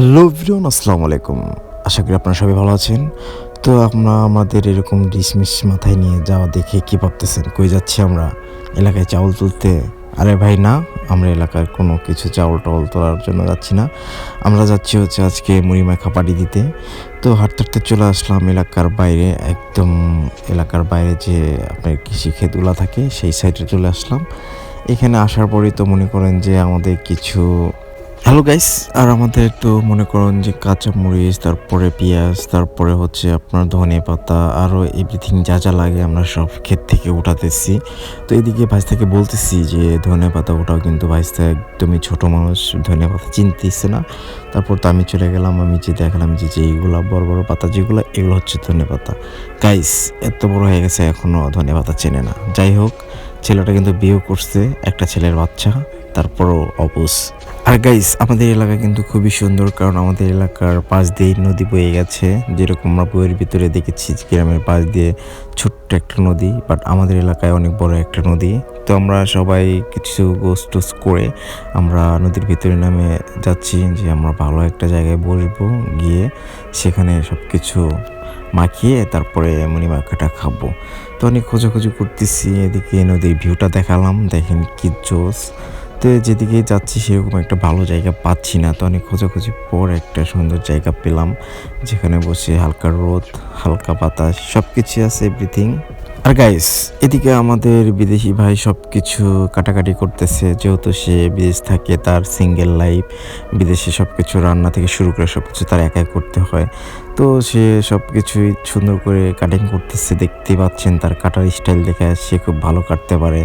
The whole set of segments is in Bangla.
হ্যালো ভিডিওন আসসালামু আলাইকুম। আশা করি আপনারা সবাই ভালো আছেন। তো আমরা, আমাদের এরকম ডিসমিস মাথায় নিয়ে যাওয়া দেখে কি ভাবতেছেন? কই যাচ্ছি আমরা? এলাকায় চাউল তুলতে? আরে ভাই, না, আমরা এলাকার কোনো কিছু চাউল টাউল তোলার জন্য যাচ্ছি না। আমরা যাচ্ছি হচ্ছে আজকে মুড়ি মাখা পাটি দিতে। তো হাঁটতে হাঁটতে চলে আসলাম এলাকার বাইরে, একদম এলাকার বাইরে যে আপনার কৃষি ক্ষেতগুলো থাকে, সেই সাইডে চলে আসলাম। এখানে আসার পরেই তো মনে করেন যে আমাদের কিছু হ্যালো গাইস আর আমাদের তো মনে করুন যে কাঁচা মরিচ, তারপরে পেঁয়াজ, তারপরে হচ্ছে আপনার ধনে পাতা, আরও এভরিথিং যা যা লাগে আমরা সব ক্ষেত থেকে উঠাতেছি। তো এদিকে ভাইস্তাকে বলতেছি যে ধনে পাতা ওটাও কিন্তু ভাইস্তা একদমই ছোট মানুষ ধনে পাতা চিনতেছে না। তারপর তো আমি চলে গেলাম, আমি যে দেখালাম যে যে এইগুলা বড় বড় পাতা যেগুলো, এগুলো হচ্ছে ধনে পাতা। গাইস এত বড় হয়ে গেছে এখনও ধনে পাতা চেনে না। যাই হোক, ছেলেটা কিন্তু বিয়ে করছে, একটা ছেলের বাচ্চা। তারপরও অবুস। আর গাইস আমাদের এলাকা কিন্তু খুবই সুন্দর কারণ আমাদের এলাকার পাশ দিয়ে নদী বয়ে গেছে। যেরকম আমরা বইয়ের ভিতরে দেখেছি গ্রামের পাশ দিয়ে ছোট্ট একটা নদী বাট আমাদের এলাকায় অনেক বড় একটা নদী। তো আমরা সবাই কিছু গোস টোস করে আমরা নদীর ভিতরে নামে যাচ্ছি যে আমরা ভালো একটা জায়গায় বসবো, গিয়ে সেখানে সব কিছু মাখিয়ে তারপরে মুনি মাখাটা খাব। তো অনেক খোঁজাখুঁজি করতেছি, এদিকে নদীর ভিউটা দেখালাম, দেখেন কি জোস তো যেদিকে যাচ্ছি সেরকম একটা ভালো জায়গা পাচ্ছি না। তো অনেক খোঁজাখুঁজি পর একটা সুন্দর জায়গা পেলাম, যেখানে বসে হালকা রোদ, হালকা বাতাস সব কিছু আছে এভরিথিং আর গাইস এদিকে আমাদের বিদেশি ভাই সব কিছু কাটাকাটি করতেছে। যেহেতু সে বিদেশ থাকে, তার সিঙ্গেল লাইফ বিদেশে সব কিছু রান্না থেকে শুরু করে সব কিছু তার একাই করতে হয়। তো সে সব কিছুই সুন্দর করে কাটিং করতেছে দেখতে পাচ্ছেন তার কাটার স্টাইল দেখে সে খুব ভালো কাটতে পারে।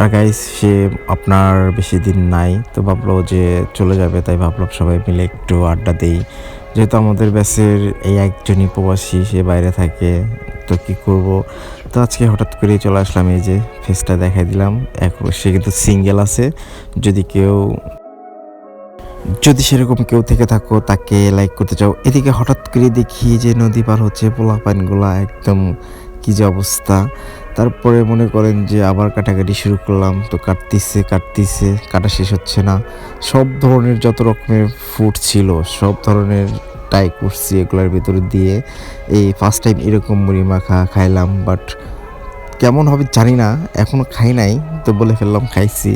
আর গাইস সে আপনার বেশি দিন নাই, তো ভাবলো যে চলে যাবে, তাই ভাবলাম সবাই মিলে একটু আড্ডা দেই। যেহেতু আমাদের ব্যাসের এই একজনই প্রবাসী, সে বাইরে থাকে তো কী করব? তো আজকে হঠাৎ করেই চলে আসলাম, এই যে ফেসটা দেখাই দিলাম। এখন সে কিন্তু সিঙ্গেল আছে। যদি কেউ, যদি সেরকম কেউ থেকে থাকো, তাকে লাইক করতে চাও, এদিকে হঠাৎ করে দেখি যে নদী পার হচ্ছে পোলা পানগুলা একদম কি যে অবস্থা। তারপরে মনে করেন যে আবার কাটাকাটি শুরু করলাম, তো কাটতিছে কাটতিছে, কাটা শেষ হচ্ছে না। সব ধরনের যত রকমের ফুড ছিল, সব ধরনের ট্রাই করছি এগুলোর ভিতর দিয়ে। এই ফার্স্ট টাইম এরকম মুড়ি মাখা খাইলাম বাট কেমন হবে জানি না এখনও খাই নাই, তো বলে ফেললাম খাইছি।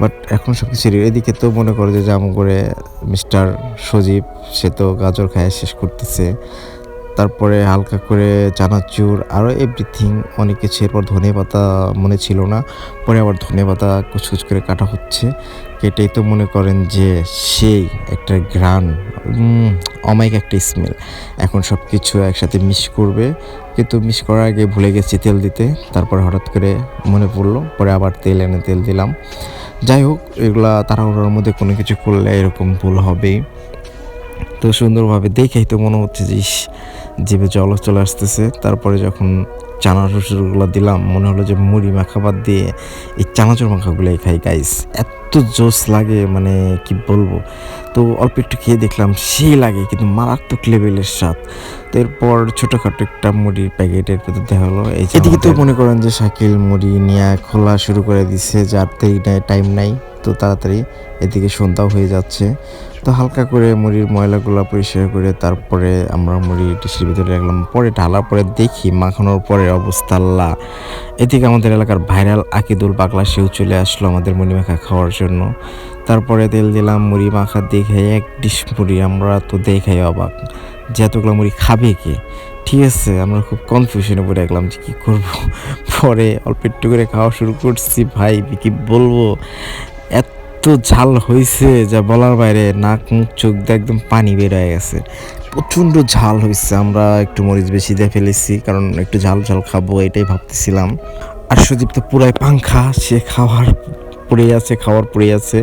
বাট এখন সব কিছু এদিকে তো মনে করে যে যেমন করে মিস্টার সজীব, সে তো গাজর খায় শেষ করতেছে। তারপরে হালকা করে চানাচুর আরও এভরিথিং অনেক কিছু এরপর ধনে পাতা মনে ছিল না পরে আবার ধনে পাতা কুচকুচ করে কাটা হচ্ছে। কেটেই তো মনে করেন যে সেই একটা উম, অমায়িক একটা স্মেল এখন সব কিছু একসাথে মিক্স করবে কিন্তু মিক্স করার আগে ভুলে গেছি তেল দিতে। তারপর হঠাৎ করে মনে পড়ল পরে আবার তেল এনে তেল দিলাম। যাই হোক এগুলা তাড়াহুড়োর মধ্যে কোনো কিছু করলে এরকম ভুল হবেই। তো সুন্দরভাবে দেখেই তো মনে হচ্ছে যে জিভে জল চলে আসতেছে। তারপরে যখন চানা চানাচুরগুলো দিলাম মনে হলো যে মুড়ি মাখা বাদ দিয়ে এই চানাচুর মাখাগুলোই খাই গাইস এত জোস লাগে মানে কি বলব? তো অল্প একটু খেয়ে দেখলাম সেই লাগে কিন্তু মারাত্মক লেভেলের স্বাদ। তো এরপর ছোটোখাটো একটা মুড়ির প্যাকেটের ভেতর দেখা হলো। এই এদিকে তো মনে করেন যে শাকিল মুড়ি নিয়ে খোলা শুরু করে দিচ্ছে যার টাইম নাই। তো তাড়াতাড়ি এদিকে সন্ধ্যাও হয়ে যাচ্ছে। তো হালকা করে মুড়ির ময়লাগুলো পরিষ্কার করে তারপরে আমরা মুড়ি ডিশের ভিতরে রাখলাম। পরে ঢালার পরে দেখি মাখানোর পরে অবস্থা আল্লাহ। এদিকে আমাদের এলাকার ভাইরাল আকিদুল পাগলা, সেও চলে আসলো আমাদের মুড়ি মাখা খাওয়ার জন্য। তারপরে তেল দিলাম, মুড়ি মাখা দেখে এক ডিশ মুড়ি, আমরা তো দেখাই অবাক। যে এতগুলো মুড়ি খাবে কে? ঠিক আছে, আমরা খুব কনফিউশনে পড়ে গেলাম যে কী করব। পরে অল্প একটু করে খাওয়া শুরু করছি, ভাই, কি বলব? এত ঝাল হয়েছে যা বলার বাইরে নাক, মুখ, চোখ দিয়ে একদম পানি বের হয়ে গেছে। প্রচণ্ড ঝাল হয়েছে আমরা একটু মরিচ বেশি দিয়ে ফেলেছি, কারণ একটু ঝাল ঝাল খাব, এটাই ভাবতেছিলাম। আর সুদীপ তো পুরাই পাংখা, সে খাওয়ার পড়ে আছে, খাওয়ার পড়ে আছে।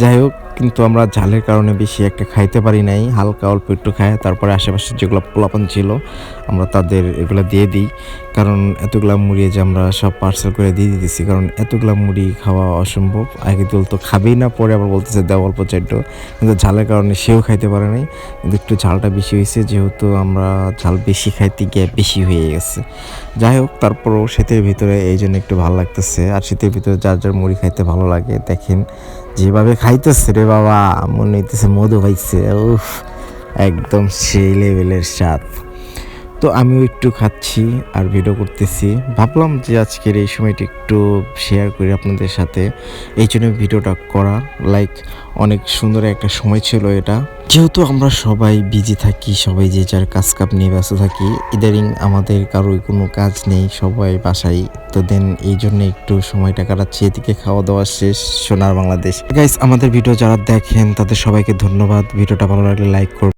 যাই হোক কিন্তু আমরা ঝালের কারণে বেশি একটা খাইতে পারি নাই। হালকা অল্প একটু খাই তারপরে আশেপাশে যেগুলো পোলাপান ছিল, আমরা তাদের এগুলো দিয়ে দিই। কারণ এতগুলা মুড়ি যে আমরা সব পার্সেল করে দিয়ে দিতেছি, কারণ এতগুলা মুড়ি খাওয়া অসম্ভব। আগে তুল তো খাবেই না, পরে আবার বলতেছে দেওয়া অল্প চাইটো কিন্তু ঝালের কারণে সেও খাইতে পারে নাই। কিন্তু একটু ঝালটা বেশি হয়েছে, যেহেতু আমরা ঝাল বেশি খাইতে গিয়ে বেশি হয়ে গেছে। যাই হোক, তারপরও শীতের ভিতরে এই জন্য একটু ভালো লাগতেছে। আর শীতের ভিতরে যার যার মুড়ি খাইতে ভালো লাগে, দেখেন। যেভাবে খাইতেছে রে বাবা মনে হইতেছে মধু খাইছে উফ একদম সেই লেভেলের স্বাদ। তো আমিও একটু খাচ্ছি আর ভিডিও করতেছি। ভাবলাম যে আজকের এই সময়টা একটু শেয়ার করি আপনাদের সাথে। এই জন্য ভিডিওটা করা লাইক অনেক সুন্দর একটা সময় ছিল এটা। যেহেতু আমরা সবাই বিজি থাকি, সবাই যে যার কাজ কাপ নিয়ে ব্যস্ত থাকি ইদারিং আমাদের কারোই কোনো কাজ নেই, সবাই বাসায়, তো দেন এই জন্য একটু সময়টা কাটাচ্ছি। এদিকে খাওয়া দাওয়া শেষ, সোনার বাংলাদেশ। গাইস আমাদের ভিডিও যারা দেখেন, তাদের সবাইকে ধন্যবাদ। ভিডিওটা ভালো লাগলে লাইক করবেন।